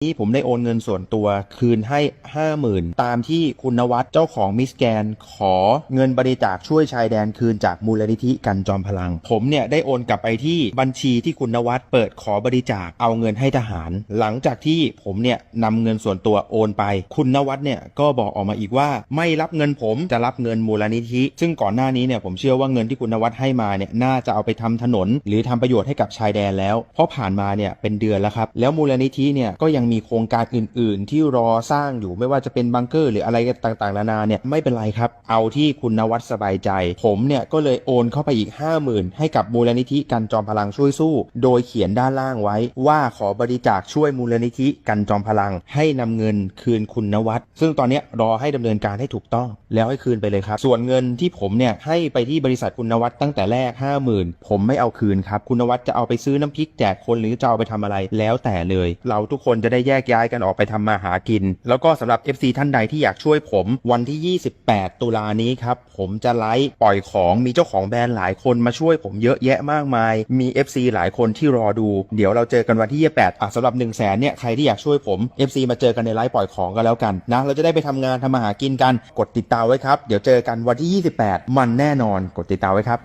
นี้ผมได้โอนเงินส่วนตัวคืนให้ 50,000 ตามที่คุณนวัดเจ้าของมิสแกน ขอเงินบริจาคช่วยชายแดนคืนจากมูลนิธิกันจอมพลัง ผมเนี่ยได้โอนกลับไปที่บัญชีที่คุณนวัดเปิดขอบริจาคเอาเงินให้ทหาร หลังจากที่ผมเนี่ยนำเงินส่วนตัวโอนไป คุณนวัดเนี่ยก็บอกออกมาอีกว่า ไม่รับเงินผมจะรับเงินมูลนิธิ ซึ่งก่อนหน้านี้เนี่ยผมเชื่อว่าเงินที่คุณนวัดให้มาเนี่ยน่าจะเอาไปทำถนน หรือทำประโยชน์ให้กับชายแดนแล้ว เพราะผ่านมาเนี่ยเป็นเดือนแล้วครับแล้วมูลนิธิเนี่ยก็ยังมีโครงการอื่น ๆ ที่รอสร้างอยู่ไม่ว่าจะเป็นบังเกอร์ หรืออะไรต่างๆนานาเนี่ยไม่เป็นไรครับ เอาที่คุณนวัดสบายใจ ผมเนี่ยก็เลยโอนเข้าไปอีก 50,000 ให้กับมูลนิธิกันจอมพลังช่วยสู้ โดยเขียนด้านล่างไว้ ว่าขอบริจาคช่วยมูลนิธิกันจอมพลัง ให้นำเงินคืนคุณนวัดซึ่งตอนนี้รอให้ดำเนินการให้ถูกต้อง แล้วให้คืนไปเลยครับ ส่วนเงินที่ผมเนี่ยให้ไปที่บริษัทคุณนวัดตั้งแต่แรก 50,000 ผมไม่เอาคืนครับคุณนวัดจะเอาไปซื้อน้ำพริกแจกคนหรือจะเอาไปทำอะไรแล้วแต่เลย เราทุกคนจะได้แยกย้ายกันออกไปทำมาหากิน แล้วก็สำหรับ FC ท่านใดที่อยากช่วยผม วันที่ 28 ตุลานี้ครับ ผมจะไลฟ์ปล่อยของมีเจ้าของแบรนด์หลายคนมาช่วยผมเยอะแยะมากมาย มี FC หลายคนที่รอดู เดี๋ยวเราเจอกันวันที่ 28อะสำหรับ 1 0 0 0 0แสนเนี่ยใครที่อยากช่วยผม FC มาเจอกันในไลฟ์ปล่อยของกันแล้วกันนะเราจะได้ไปทำงานทำมาหากินกัน กดติดตามไว้ครับ เดี๋ยวเจอกันวันที่ 28 มันแน่นอนกดติดตามไว้ครับ